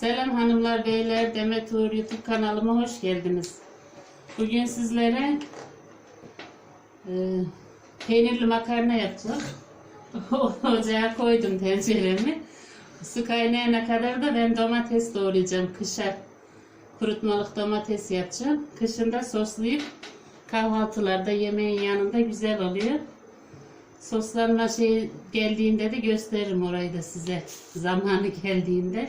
Selam hanımlar, beyler, Demet Uğur YouTube kanalıma hoş geldiniz. Bugün sizlere e, peynirli makarna yapacağım. Ocağa koydum tenceremi. Su kaynayana kadar da ben domates doğrayacağım. Kışa kurutmalık domates yapacağım. Kışında soslayıp kahvaltılarda yemeğin yanında güzel oluyor. Soslanma şey geldiğinde de gösteririm orayı da size. Zamanı geldiğinde.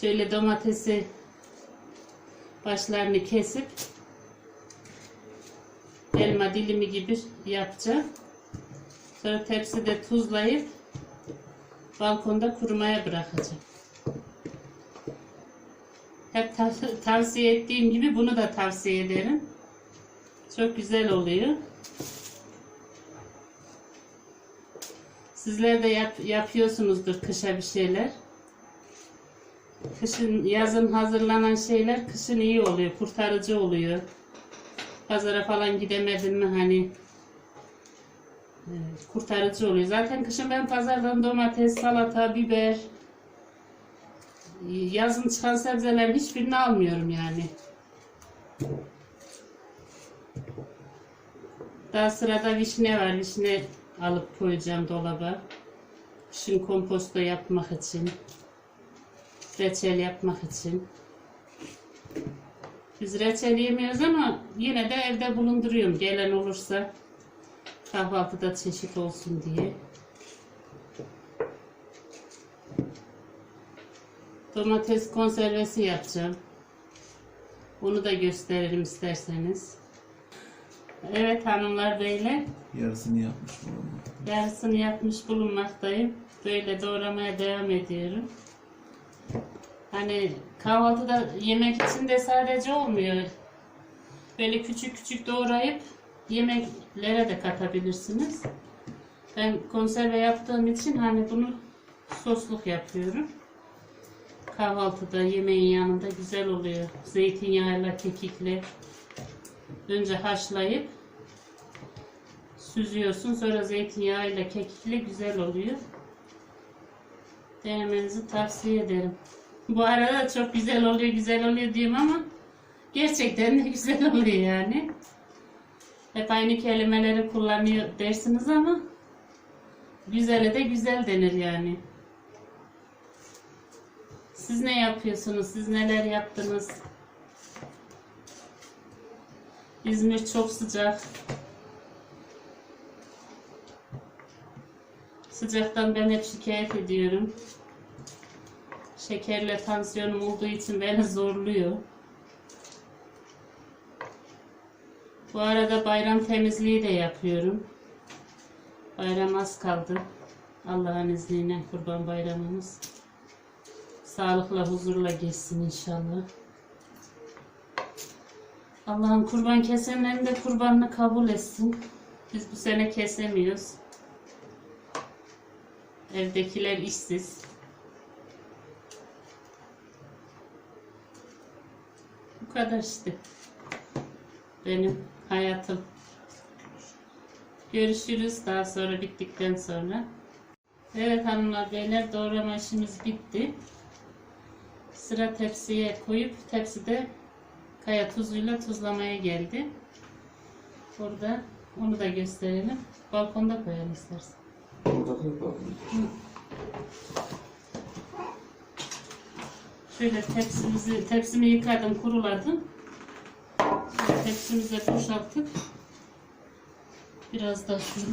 Şöyle domatesi başlarını kesip elma dilimi gibi yapacağım. Sonra tepside tuzlayıp balkonda kurumaya bırakacağım. Hep tav- tavsiye ettiğim gibi bunu da tavsiye ederim. Çok güzel oluyor. Sizler de yap, yapıyorsunuzdur kışa bir şeyler. Kışın, yazın hazırlanan şeyler kışın iyi oluyor, kurtarıcı oluyor. Pazara falan gidemedim mi hani kurtarıcı oluyor. Zaten kışın ben pazardan domates, salata, biber, yazın çıkan sebzelerin hiçbirini almıyorum yani. Daha sırada vişne var. Vişne alıp koyacağım dolaba. Kışın komposto yapmak için. Reçel yapmak için. Biz reçel yemiyoruz ama yine de evde bulunduruyorum. Gelen olursa kahvaltıda çeşit olsun diye. Domates konservesi yapacağım. Onu da gösteririm isterseniz. Evet hanımlar beyler. Yarısını yapmış bunu. Yarısını yapmış bulunmaktayım. Böyle doğramaya devam ediyorum. Hani kahvaltıda yemek için de sadece olmuyor. Böyle küçük küçük doğrayıp yemeklere de katabilirsiniz. Ben konserve yaptığım için hani bunu sosluk yapıyorum. Kahvaltıda yemeğin yanında güzel oluyor. Zeytinyağıyla, kekikle. Önce haşlayıp süzüyorsun. Sonra zeytinyağıyla kekikle güzel oluyor. Denemenizi tavsiye ederim. Bu arada çok güzel oluyor, güzel oluyor diyorum ama gerçekten de güzel oluyor yani. Hep aynı kelimeleri kullanıyor dersiniz ama güzele de güzel denir yani. Siz ne yapıyorsunuz? Siz neler yaptınız? İzmir çok sıcak. Sıcaktan ben hep şikayet ediyorum. Şekerle tansiyonum olduğu için beni zorluyor. Bu arada bayram temizliği de yapıyorum. Bayram az kaldı. Allah'ın izniyle kurban bayramımız. Sağlıkla, huzurla geçsin inşallah. Allah'ın kurban kesenlerin de kurbanını kabul etsin. Biz bu sene kesemiyoruz. Evdekiler işsiz. Kadar işte. Benim hayatım. Görüşürüz daha sonra bittikten sonra. Evet hanımlar beyler doğrama işimiz bitti. Sıra tepsiye koyup tepside kaya tuzuyla tuzlamaya geldi. Burada onu da gösterelim. Balkonda koyalım istersen. Orada da yapalım. Şöyle tepsimizi, tepsimi yıkadım, kuruladım. Şöyle tepsimize boşaltıp biraz da şunu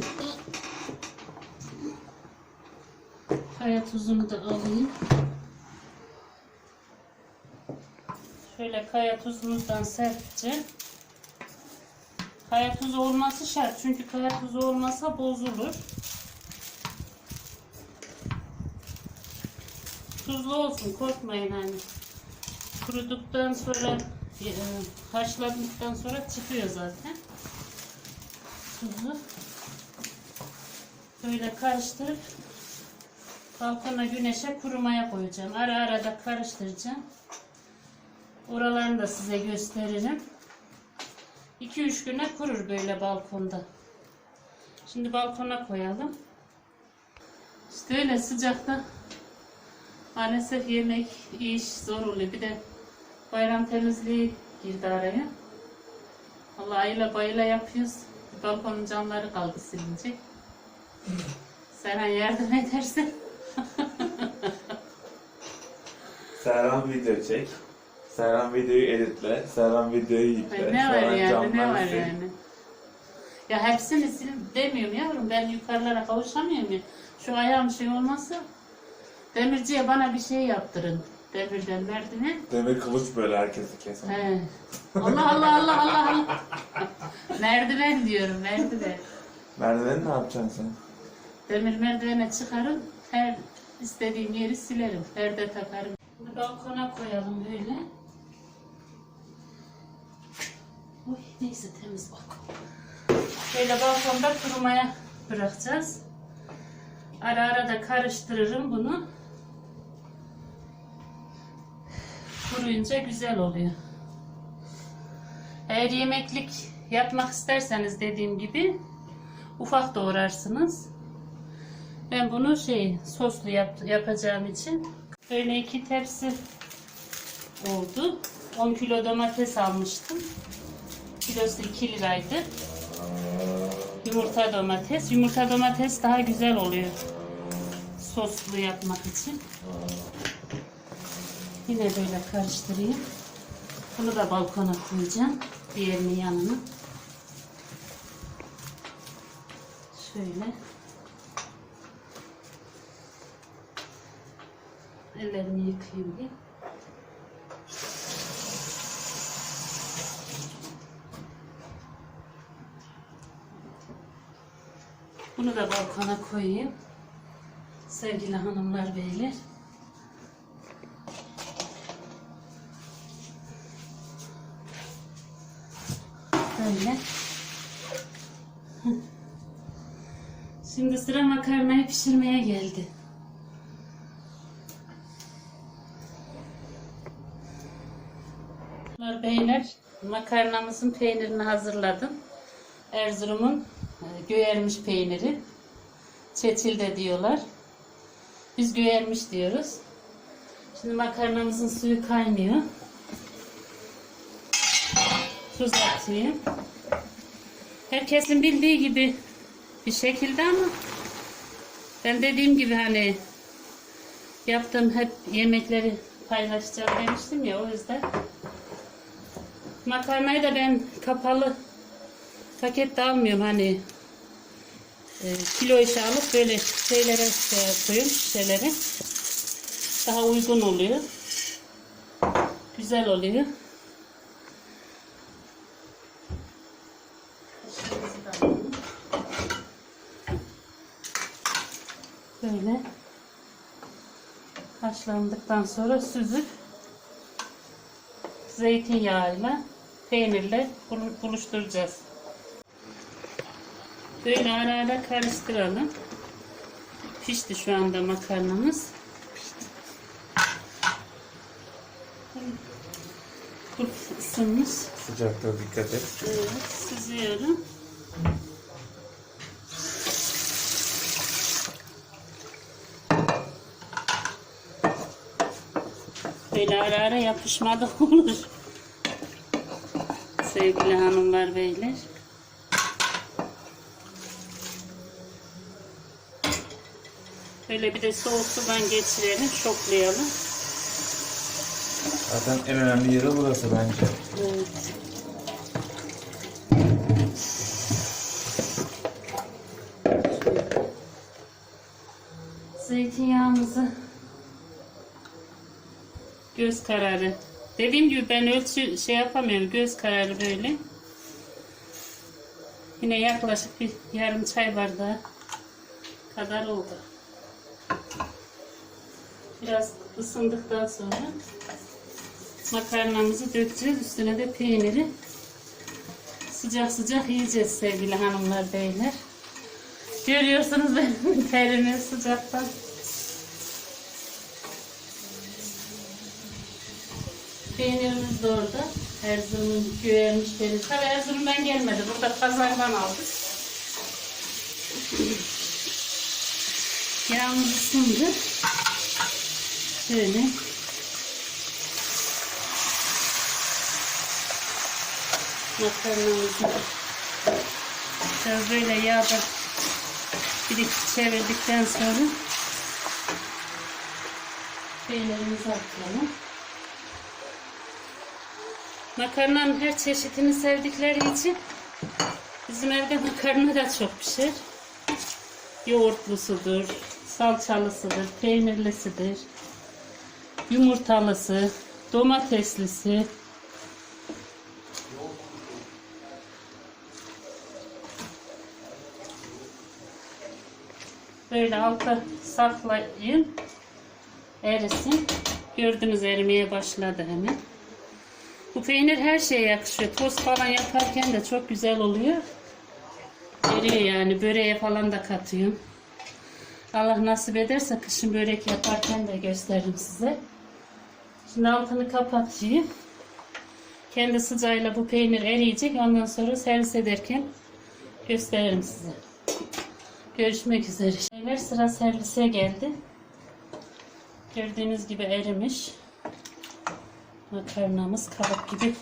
kaya tuzunu da alayım. Şöyle kaya tuzumuzdan serpeceğim. Kaya tuzu olması şart çünkü kaya tuzu olmasa bozulur. Tuzlu olsun korkmayın hani. Kuruduktan sonra e, haşladıktan sonra çıkıyor zaten. Tuzu. Böyle karıştırıp balkona güneşe kurumaya koyacağım. Ara ara da karıştıracağım. Oralarını da size gösteririm. 2-3 güne kurur böyle balkonda. Şimdi balkona koyalım. İşte öyle sıcakta Maalesef yemek, iş zor oluyor. Bir de bayram temizliği girdi araya. Allah ayla bayla yapıyoruz. Balkonun camları kaldı silince. Serhan yardım edersen. Serhan video çek. Serhan videoyu editle. Serhan videoyu yükle. ne var Serhan yani, ne var sil. yani. Ya hepsini sil demiyorum yavrum. Ben yukarılara kavuşamıyorum ya. Şu ayağım şey olmasa demirciye bana bir şey yaptırın. Demirden merdiven. Demir kılıç böyle herkesi keser. He. Allah Allah Allah Allah Allah. merdiven diyorum merdiven. Merdiveni ne yapacaksın sen? Demir merdivene çıkarım. Her istediğim yeri silerim. Perde takarım. Bunu balkona koyalım böyle. Oy neyse temiz balkon. Böyle balkonda kurumaya bırakacağız. Ara ara da karıştırırım bunu. Kuruyunca güzel oluyor. Eğer yemeklik yapmak isterseniz dediğim gibi ufak doğrarsınız. Ben bunu şey soslu yap, yapacağım için böyle iki tepsi oldu. 10 kilo domates almıştım. Kilosu 2 liraydı. Yumurta domates. Yumurta domates daha güzel oluyor. Soslu yapmak için. Yine böyle karıştırayım. Bunu da balkona koyacağım. Diğerinin yanına. Şöyle. Ellerimi yıkayayım bir. Bunu da balkona koyayım. Sevgili hanımlar, beyler. Böyle. Şimdi sıra makarnayı pişirmeye geldi. Beyler, makarnamızın peynirini hazırladım. Erzurum'un e, göğermiş peyniri. Çeçilde diyorlar. Biz göğermiş diyoruz. Şimdi makarnamızın suyu kaynıyor. Tuz atayım. Herkesin bildiği gibi bir şekilde ama ben dediğim gibi hani yaptığım hep yemekleri paylaşacağım demiştim ya o yüzden. Makarnayı da ben kapalı pakette almıyorum hani e, kilo işi alıp böyle şeylere şey yapıyorum şişelere. Daha uygun oluyor. Güzel oluyor böyle haşlandıktan sonra süzüp zeytinyağıyla peynirle bulu- buluşturacağız. Böyle ara ara karıştıralım. Pişti şu anda makarnamız. Bu ısınmış. Sıcakta dikkat et. Evet, süzüyorum. Böyle ara ara yapışmadı olur. Sevgili hanımlar beyler. Böyle bir de soğuk sudan geçirelim, şoklayalım. Zaten en önemli yeri burası bence. Evet. Zeytinyağımızı göz kararı. Dediğim gibi ben ölçü şey yapamıyorum. Göz kararı böyle. Yine yaklaşık bir yarım çay bardağı kadar oldu. Biraz ısındıktan sonra makarnamızı dökeceğiz. Üstüne de peyniri sıcak sıcak yiyeceğiz sevgili hanımlar beyler. Görüyorsunuz benim terimi sıcaktan. Peynirimiz de orada. Erzurum'un güvermiş peyniri. Tabii Erzurum'dan gelmedi. Burada pazardan aldık. Yağımız ısındı. Şöyle. Makarnamızı biraz böyle yağda bir iki çevirdikten sonra şeylerimizi atalım. Makarnanın her çeşidini sevdikleri için bizim evde makarna da çok pişer. Yoğurtlusudur, salçalısıdır, peynirlisidir, yumurtalısı, domateslisi. Böyle alta saklayın. Erisin. Gördünüz erimeye başladı hemen. Bu peynir her şeye yakışıyor. Tost falan yaparken de çok güzel oluyor. Eriyor yani. Böreğe falan da katıyorum. Allah nasip ederse kışın börek yaparken de gösteririm size. Şimdi altını kapatayım. Kendi sıcağıyla bu peynir eriyecek. Ondan sonra servis ederken gösteririm size. Görüşmek üzere. Şeyler sıra servise geldi. Gördüğünüz gibi erimiş. Makarnamız kabuk gibi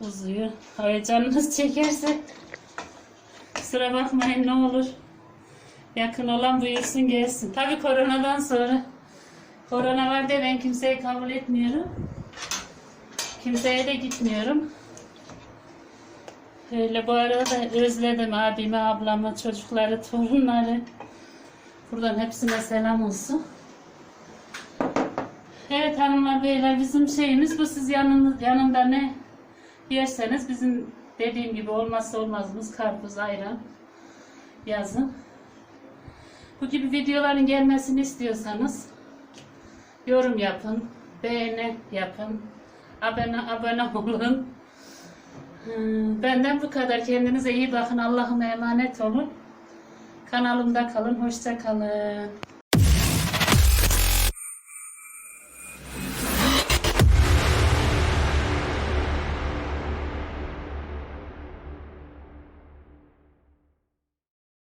uzuyor. Ay canınız çekerse kusura bakmayın ne olur. Yakın olan buyursun gelsin. Tabi koronadan sonra. Korona var diye ben kimseyi kabul etmiyorum. Kimseye de gitmiyorum. Öyle bu arada özledim abimi, ablamı, çocukları, torunları. Buradan hepsine selam olsun. Evet hanımlar beyler bizim şeyimiz bu. Siz yanınız, yanında ne yerseniz bizim dediğim gibi olmazsa olmazımız karpuz, ayran yazın. Bu gibi videoların gelmesini istiyorsanız yorum yapın, beğeni yapın, abone, abone olun. Hmm, Benden bu kadar. Kendinize iyi bakın. Allah'ıma emanet olun. Kanalımda kalın. Hoşça kalın.